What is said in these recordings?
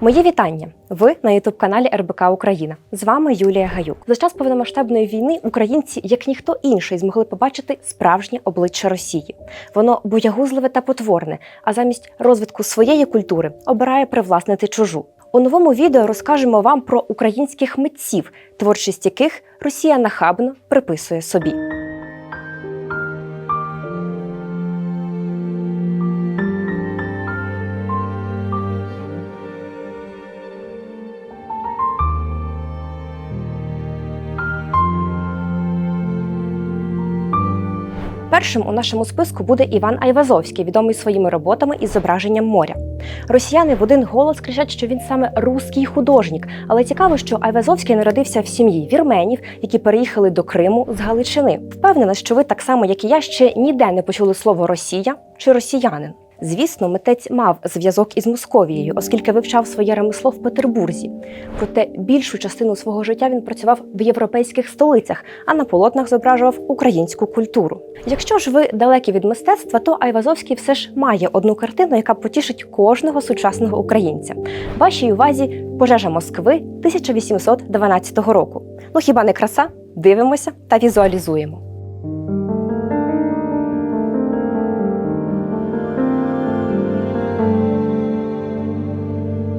Мої вітання! Ви на ютуб-каналі РБК Україна. З вами Юлія Гаюк. За час повномасштабної війни українці, як ніхто інший, змогли побачити справжнє обличчя Росії. Воно боягузливе та потворне, а замість розвитку своєї культури обирає привласнити чужу. У новому відео розкажемо вам про українських митців, творчість яких Росія нахабно приписує собі. Першим у нашому списку буде Іван Айвазовський, відомий своїми роботами із зображенням моря. Росіяни в один голос кричать, що він саме руський художник. Але цікаво, що Айвазовський народився в сім'ї вірменів, які переїхали до Криму з Галичини. Впевнена, що ви так само, як і я, ще ніде не почули слово Росія чи росіянин. Звісно, митець мав зв'язок із Московією, оскільки вивчав своє ремесло в Петербурзі. Проте більшу частину свого життя він працював в європейських столицях, а на полотнах зображував українську культуру. Якщо ж ви далекі від мистецтва, то Айвазовський все ж має одну картину, яка потішить кожного сучасного українця. Вашій увазі пожежа Москви 1812 року. Ну хіба не краса? Дивимося та візуалізуємо.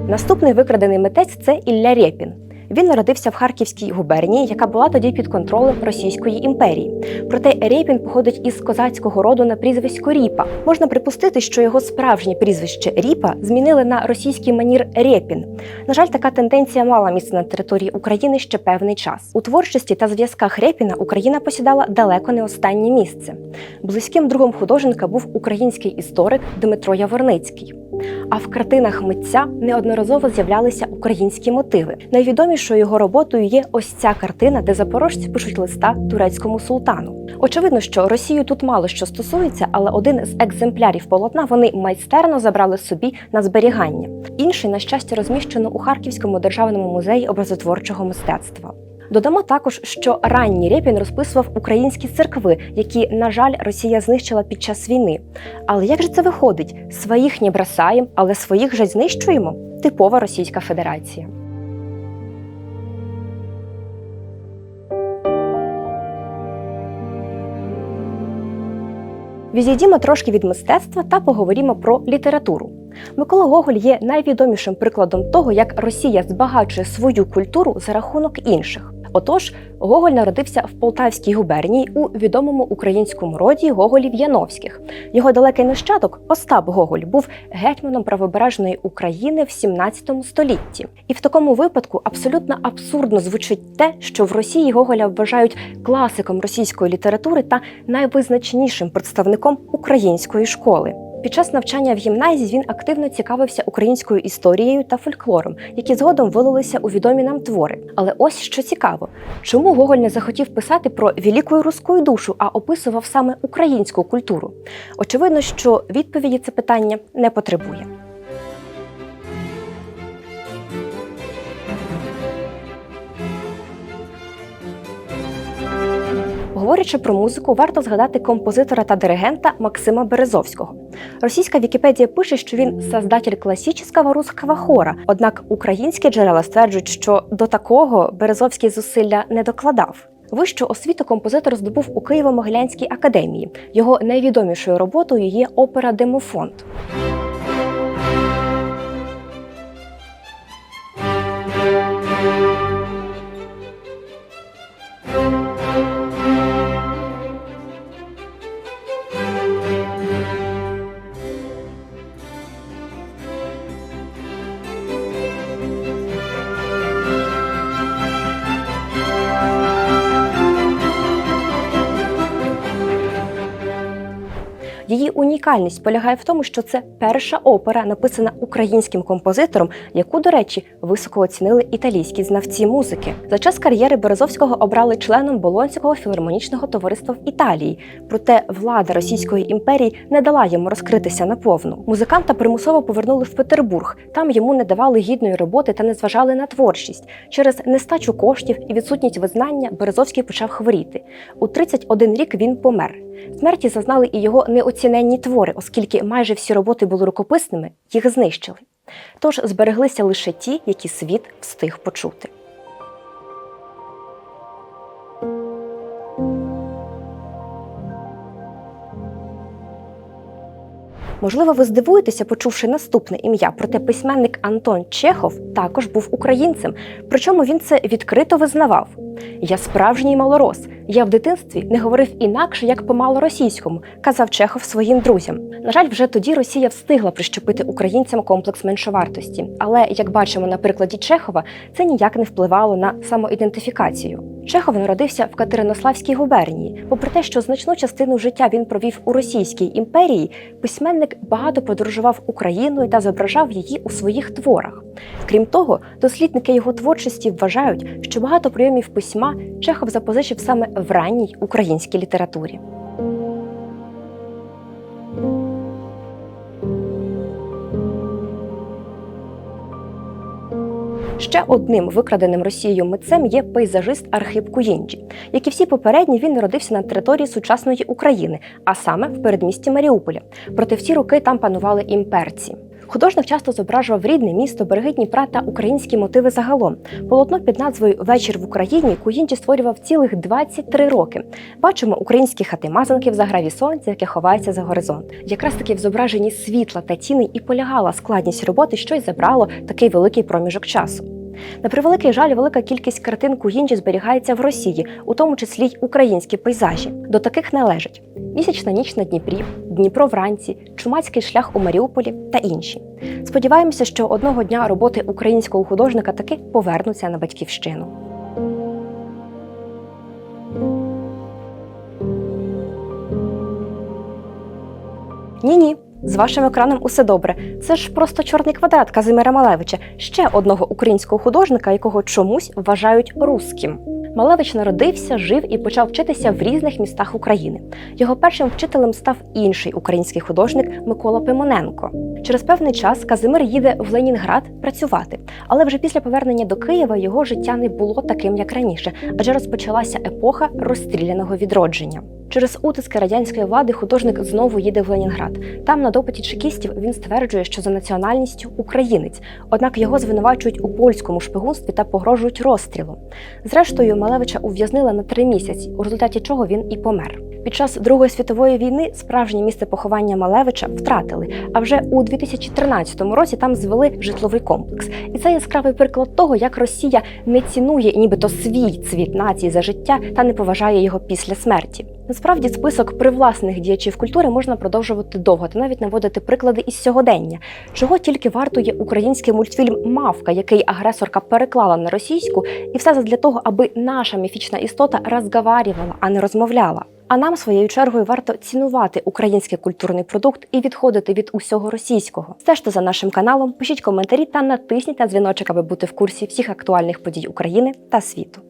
Наступний викрадений митець це Ілля Рєпін. Він народився в Харківській губернії, яка була тоді під контролем Російської імперії. Проте Рєпін походить із козацького роду на прізвисько Ріпа. Можна припустити, що його справжнє прізвище Ріпа змінили на російський манір Рєпін. На жаль, така тенденція мала місце на території України ще певний час. У творчості та зв'язках Рєпіна Україна посідала далеко не останнє місце. Близьким другом художника був український історик Дмитро Яворницький. А в картинах митця неодноразово з'являлися українські мотиви. Найвідомішою його роботою є ось ця картина, де запорожці пишуть листа турецькому султану. Очевидно, що Росію тут мало що стосується, але один з екземплярів полотна вони майстерно забрали собі на зберігання. Інший, на щастя, розміщено у Харківському державному музеї образотворчого мистецтва. Додамо також, що ранній Рєпін розписував українські церкви, які, на жаль, Росія знищила під час війни. Але як же це виходить? Своїх не бросаємо, але своїх же знищуємо? Типова Російська Федерація. Відійдімо трошки від мистецтва та поговоримо про літературу. Микола Гоголь є найвідомішим прикладом того, як Росія збагачує свою культуру за рахунок інших. Отож, Гоголь народився в Полтавській губернії у відомому українському роді Гоголів Яновських. Його далекий нащадок Остап Гоголь був гетьманом правобережної України в 17 столітті. І в такому випадку абсолютно абсурдно звучить те, що в Росії Гоголя вважають класиком російської літератури та найвизначнішим представником української школи. Під час навчання в гімназії він активно цікавився українською історією та фольклором, які згодом вилилися у відомі нам твори. Але ось що цікаво, чому Гоголь не захотів писати про велику руську душу, а описував саме українську культуру? Очевидно, що відповіді це питання не потребує. Говорячи про музику, варто згадати композитора та диригента Максима Березовського. Російська Вікіпедія пише, що він создатель класичного русского хора. Однак українські джерела стверджують, що до такого Березовський зусилля не докладав. Вищу освіту композитор здобув у Києво-Могилянській академії. Його найвідомішою роботою є опера Демофонд. Унікальність полягає в тому, що це перша опера, написана українським композитором, яку, до речі, високо оцінили італійські знавці музики. За час кар'єри Березовського обрали членом Болонського філармонічного товариства в Італії. Проте влада Російської імперії не дала йому розкритися наповну. Музиканта примусово повернули в Петербург. Там йому не давали гідної роботи та не зважали на творчість. Через нестачу коштів і відсутність визнання Березовський почав хворіти. У 31 рік він помер. Смерті зазнали і його неоціненні твори, оскільки майже всі роботи були рукописними, їх знищили. Тож збереглися лише ті, які світ встиг почути. Можливо, ви здивуєтеся, почувши наступне ім'я, проте письменник Антон Чехов також був українцем, причому він це відкрито визнавав. Я справжній малорос. Я в дитинстві не говорив інакше, як по малоросійському, казав Чехов своїм друзям. На жаль, вже тоді Росія встигла прищепити українцям комплекс меншовартості. Але як бачимо на прикладі Чехова, це ніяк не впливало на самоідентифікацію. Чехов народився в Катеринославській губернії. Попри те, що значну частину життя він провів у Російській імперії, письменник багато подорожував Україною та зображав її у своїх творах. Крім того, дослідники його творчості вважають, що багато прийомів письма Чехов запозичив саме в ранній українській літературі. Ще одним викраденим Росією митцем є пейзажист Архип Куєнджі. Як і всі попередні, він народився на території сучасної України, а саме в передмісті Маріуполя. Проте в ті роки там панували імперці. Художник часто зображував рідне місто, береги Дніпра та українські мотиви загалом. Полотно під назвою Вечір в Україні Куїнчі створював цілих 23 роки. Бачимо українські хати мазанки в заграві сонця, яке ховається за горизонт. Якраз таки в зображенні світла та тіни і полягала складність роботи, що й забрало такий великий проміжок часу. На превеликий жаль, велика кількість картин Куїнджі зберігається в Росії, у тому числі й українські пейзажі. До таких належать місячна ніч на Дніпрі, Дніпро вранці, Чумацький шлях у Маріуполі та інші. Сподіваємося, що одного дня роботи українського художника таки повернуться на батьківщину. Ні, ні. З вашим екраном усе добре. Це ж просто чорний квадрат Казимира Малевича, ще одного українського художника, якого чомусь вважають русським. Малевич народився, жив і почав вчитися в різних містах України. Його першим вчителем став інший український художник Микола Пимоненко. Через певний час Казимир їде в Ленінград працювати, але вже після повернення до Києва його життя не було таким, як раніше, адже розпочалася епоха розстріляного відродження. Через утиски радянської влади художник знову їде в Ленінград. Там на допиті чекістів він стверджує, що за національністю українець, однак його звинувачують у польському шпигунстві та погрожують розстрілом. Зрештою, Малевича ув'язнили на три місяці, у результаті чого він і помер. Під час Другої світової війни справжнє місце поховання Малевича втратили. А вже у 2013 році там звели житловий комплекс. І це яскравий приклад того, як Росія не цінує нібито свій цвіт нації за життя та не поважає його після смерті. Насправді, список привласних діячів культури можна продовжувати довго та навіть наводити приклади із сьогодення, чого тільки вартує український мультфільм Мавка, який агресорка переклала на російську, і все для того, аби наша міфічна істота розговарювала, а не розмовляла. А нам своєю чергою варто цінувати український культурний продукт і відходити від усього російського. Стежте за нашим каналом, пишіть коментарі та натисніть на дзвіночок, аби бути в курсі всіх актуальних подій України та світу.